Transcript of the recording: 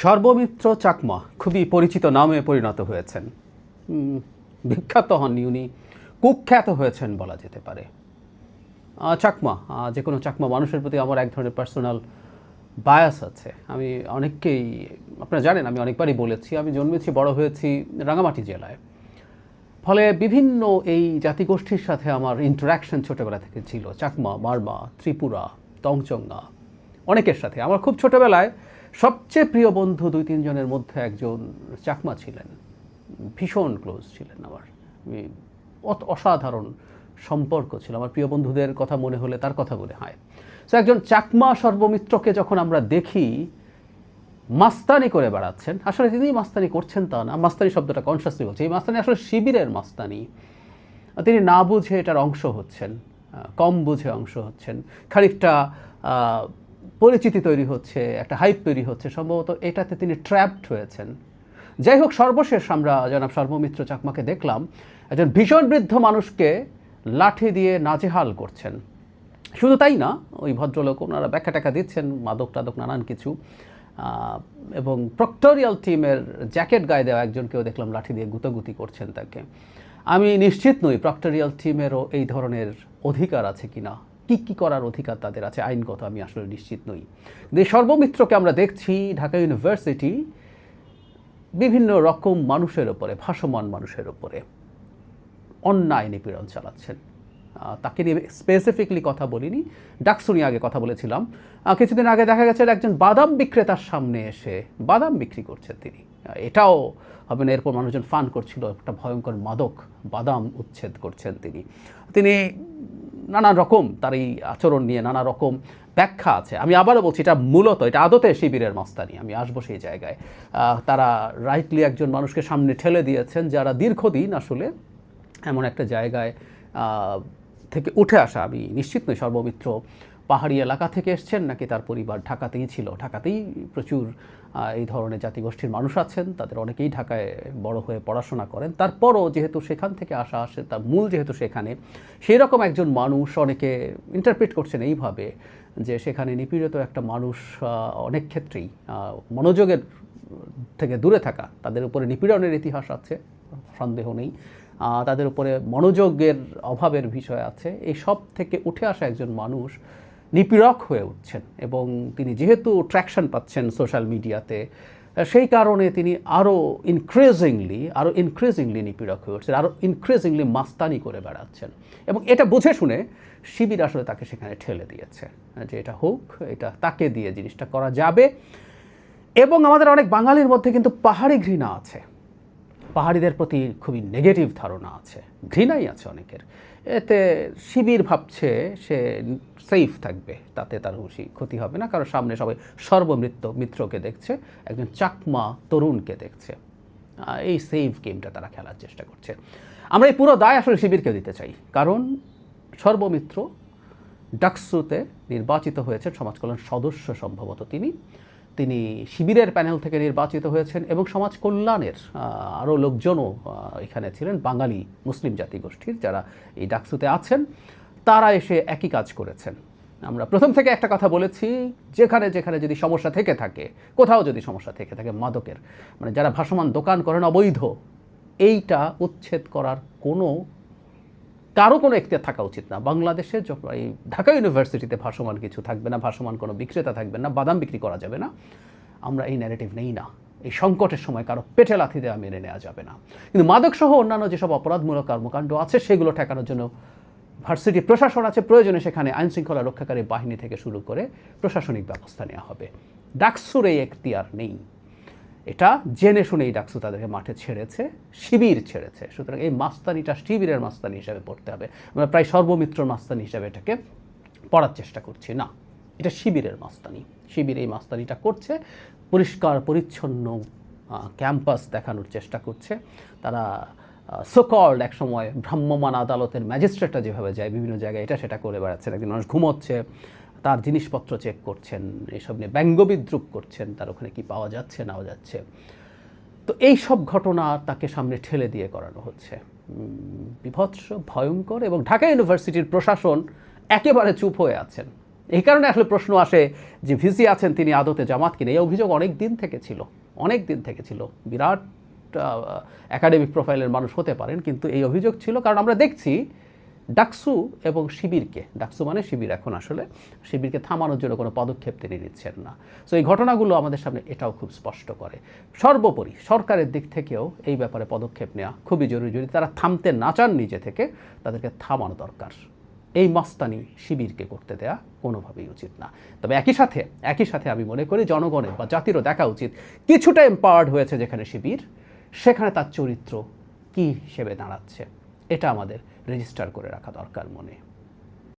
সর্বমিত্র চাকমা, খুবই পরিচিত নামে পরিণত হয়েছেন। বিখ্যাত হন উনি কুখ্যাত হয়েছেন বলা যেতে পারে। চাকমা যে কোনো চাকমা মানুষের প্রতি আমার এক ধরনের পার্সোনাল বায়াস আছে। আমি অনেককেই, আপনারা জানেন, আমি অনেকবারই বলেছি, আমি জন্মেছি, বড় হয়েছি রাঙামাটি জেলায়। ফলে বিভিন্ন এই জাতিগোষ্ঠীর সাথে আমার ইন্টারাকশন ছোটোবেলা থেকে ছিল। চাকমা মারমা ত্রিপুরা তংচঙ্গা অনেকের সাথে। আমার খুব ছোটোবেলায় সবচেয়ে প্রিয় বন্ধু দুই তিনজনের মধ্যে একজন চাকমা ছিলেন। ভীষণ ক্লোজ ছিলেন আমার। অসাধারণ সম্পর্ক ছিল। আমার প্রিয় বন্ধুদের কথা মনে হলে তার কথা মনে হয়। তো একজন চাকমা সর্বমিত্রকে যখন আমরা দেখি, মাস্তানি করে বেড়াচ্ছেন। আসলে তিনি মাস্তানি করছেন তা না। মাস্তানি শব্দটা কনসিয়াসলি বলছে। এই মাস্তানি আসলে শিবিরের মাস্তানি। তিনি না বুঝে এটার অংশ হচ্ছেন কম বুঝে অংশ হচ্ছেন। খানিকটা পরিচিতি তৈরি হচ্ছে, একটা হাইপ তৈরি হচ্ছে, সম্ভবত এটাতে তিনি ট্র্যাপড হয়েছেন। যাই হোক, সর্বশেষ আমরা জনাব সর্বমিত্র চাকমাকে দেখলাম, একজন ভীষণ বৃদ্ধ মানুষকে লাঠি দিয়ে নাজেহাল করছেন। শুধু তাই না, ওই ভদ্রলোক ওনারা ব্যাখ্যা টাকা দিচ্ছেন, মাদক টাদক, নানান কিছু। এবং প্রক্টোরিয়াল টিমের জ্যাকেট গায়ে দেওয়া একজনকেও দেখলাম লাঠি দিয়ে গুতোগুতি করছেন তাকে। আমি নিশ্চিত নই প্রক্টোরিয়াল টিমেরও এই ধরনের অধিকার আছে কিনা। কি কি করার অধিকার তাদের আছে? আইনগত আমি আসলে নিশ্চিত নই। কিন্তু সর্বমিত্রকে আমরা দেখছি ঢাকা ইউনিভার্সিটি বিভিন্ন রকম মানুষের ওপরে, ভাসমান মানুষের ওপরে অন্যায় নিপীড়ন চালাচ্ছেন। তাকে নিয়ে স্পেসিফিকলি কথা বলিনি। ডাকসু নিয়ে আগে কথা বলেছিলাম। কিছুদিন আগে দেখা গেছে একজন বাদাম বিক্রেতার সামনে এসে বাদাম বিক্রি করছেন তিনি। এটাও হবে না এরপর মানুষজন ফান করছিল, একটা ভয়ঙ্কর মাদক, বাদাম উচ্ছেদ করছেন তিনি। তিনি নানা রকম তার এই আচরণ নিয়ে নানা রকম ব্যাখ্যা আছে। আমি আবারও বলছি, এটা মূলত, এটা আদতে শিবিরের মস্তানি। আমি আসব সেই জায়গায়। তারা রাইটলি একজন মানুষকে সামনে ঠেলে দিয়েছেন, যারা দীর্ঘদিন আসলে এমন একটা জায়গায় থেকে উঠে আসা আমি নিশ্চিত নই, সর্বমিত্র পাহাড়ি এলাকা থেকে এসছেন, নাকি তার পরিবার ঢাকাতেই ছিল? ঢাকাতেই প্রচুর এই ধরনের জাতিগোষ্ঠীর মানুষ আছেন, তাদের অনেকেই ঢাকায় বড় হয়ে পড়াশোনা করেন। তারপরও যেহেতু সেখান থেকে আসা আসে, তার মূল যেহেতু সেখানে সেই রকম একজন মানুষ অনেকে ইন্টারপ্রিট করছেন এইভাবে যে সেখানে নিপীড়িত একটা মানুষ অনেক ক্ষেত্রেই মনোযোগের থেকে দূরে থাকা, তাদের উপরে নিপীড়নের ইতিহাস আছে, সন্দেহ নেই। তাদের উপরে মনোযোগের অভাবের বিষয় আছে। এই সব থেকে উঠে আসা একজন মানুষ নিপীড়ক হয়ে উঠছেন এবং তিনি যেহেতু ট্র্যাকশন পাচ্ছেন সোশ্যাল মিডিয়াতে সেই কারণে তিনি আরও ইনক্রিজিংলি আরও ইনক্রিজিংলি নিপীড়ক হয়ে উঠছেন আরও ইনক্রিজিংলি মাস্তানি করে বেড়াচ্ছেন। এবং এটা বুঝে শুনে শিবির আসলে তাকে সেখানে ঠেলে দিয়েছে, যে এটা হোক, এটা তাকে দিয়ে জিনিসটা করা যাবে। এবং আমাদের অনেক বাঙালির মধ্যে কিন্তু পাহাড়ি ঘৃণা আছে। পাহাড়িদের প্রতি খুবই নেগেটিভ ধারণা আছে, ঘৃণাই আছে অনেকের। এতে শিবির ভাবছে সে সেফ থাকবে, তাতে তার বেশি ক্ষতি হবে না, কারণ সামনে সবাই সর্বমৃত্য মিত্রকে দেখছে, একজন চাকমা তরুণকে দেখছে। এই সেফ গেমটা তারা খেলার চেষ্টা করছে। আমরা এই পুরো দায় আসলে শিবিরকে দিতে চাই, কারণ সর্বমিত্র ডাকসুতে নির্বাচিত হয়েছে সমাজ কল্যাণ সদস্য সম্ভবত তিনি। তিনি শিবিরের প্যানেল থেকে নির্বাচিত হয়েছেন এবং সমাজ কল্যাণের আরও লোকজনও এখানে ছিলেন বাঙালি মুসলিম জাতিগোষ্ঠীর যারা এই ডাকসুতে আছেন, তারা এসে একই কাজ করেছেন। আমরা প্রথম থেকে একটা কথা বলেছি, যেখানে যেখানে যদি সমস্যা থেকে থাকে, কোথাও যদি সমস্যা থেকে থাকে মাদকের মানে যারা ভাসমান দোকান করেন অবৈধ, এইটা উচ্ছেদ করার কোনো কারও কোনো এখতিয়ার থাকা উচিত না। বাংলাদেশে যখন এই ঢাকা ইউনিভার্সিটিতে ভাসমান কিছু থাকবে না, ভাসমান কোনো বিক্রেতা থাকবে না, বাদাম বিক্রি করা যাবে না, আমরা এই ন্যারেটিভ নেই না। এই সংকটের সময় কারও পেটে লাথি দেওয়া মেনে নেওয়া যাবে না। কিন্তু মাদক সহ অন্যান্য যেসব অপরাধমূলক কর্মকাণ্ড আছে, সেগুলো ঠেকানোর জন্য ভার্সিটি প্রশাসন আছে, প্রয়োজনে সেখানে আইন শৃঙ্খলা রক্ষাকারী বাহিনী থেকে শুরু করে প্রশাসনিক ব্যবস্থা নেওয়া হবে। ডাকসুর এই এখতিয়ার নেই। এটা জেনে শুনেই ডাকসু তাদেরকে মাঠে ছেড়েছে, শিবির ছেড়েছে। সুতরাং এই মাস্তানিটা শিবিরের মাস্তানি হিসাবে পড়তে হবে। আমরা প্রায় সর্বমিত্র মাস্তানি হিসাবে এটাকে পড়ার চেষ্টা করছি। না, এটা শিবিরের মাস্তানি। শিবির এই মাস্তানিটা করছে, পরিষ্কার, পরিচ্ছন্ন ক্যাম্পাস দেখানোর চেষ্টা করছে। তারা সোকল্ড এক সময় ভ্রাম্যমাণ আদালতের ম্যাজিস্ট্রেটরা যেভাবে যায়, বিভিন্ন জায়গায় এটা সেটা করে বেড়াচ্ছেন। একজন মানুষ ঘুমোচ্ছে তার জিনিসপত্র চেক করছেন, এসব নিয়ে ব্যঙ্গবিদ্রুপ করছেন, তার ওখানে কি পাওয়া যাচ্ছে, নাও যাচ্ছে। তো এই সব ঘটনা তাকে সামনে ঠেলে দিয়ে করানো হচ্ছে। বিভৎস, ভয়ঙ্কর এবং ঢাকা ইউনিভার্সিটির প্রশাসন একেবারে চুপ হয়ে আছেন। এই কারণে আসলে প্রশ্ন আসে যে ভিসি আছেন তিনি আদতে জামাত কিনা? এই অভিযোগ অনেক দিন থেকে ছিল, অনেক দিন থেকে ছিল। বিরাট একাডেমিক প্রোফাইলের মানুষ হতে পারেন, কিন্তু এই অভিযোগ ছিল, কারণ আমরা দেখছি ডাকসু এবং শিবিরকে, ডাকসু মানে শিবির এখন আসলে, শিবিরকে থামানোর জন্য কোনো পদক্ষেপ তিনি নিচ্ছেন না। সো এই ঘটনাগুলো আমাদের সামনে এটাও খুব স্পষ্ট করে। সর্বোপরি সরকারের দিক থেকেও এই ব্যাপারে পদক্ষেপ নেওয়া খুবই জরুরি। যদি তারা থামতে না চান নিজে থেকে, তাদেরকে থামানো দরকার। এই মস্তানি শিবিরকে করতে দেয়া কোনোভাবেই উচিত না। তবে একই সাথে একই সাথে আমি মনে করি জনগণের বা জাতিরও দেখা উচিত। কিছুটা এম্পাওয়ার্ড হয়েছে যেখানে শিবির, সেখানে তার চরিত্র কী হিসেবে দাঁড়াচ্ছে, এটা আমাদের রেজিস্টার করে রাখা দরকার মনে।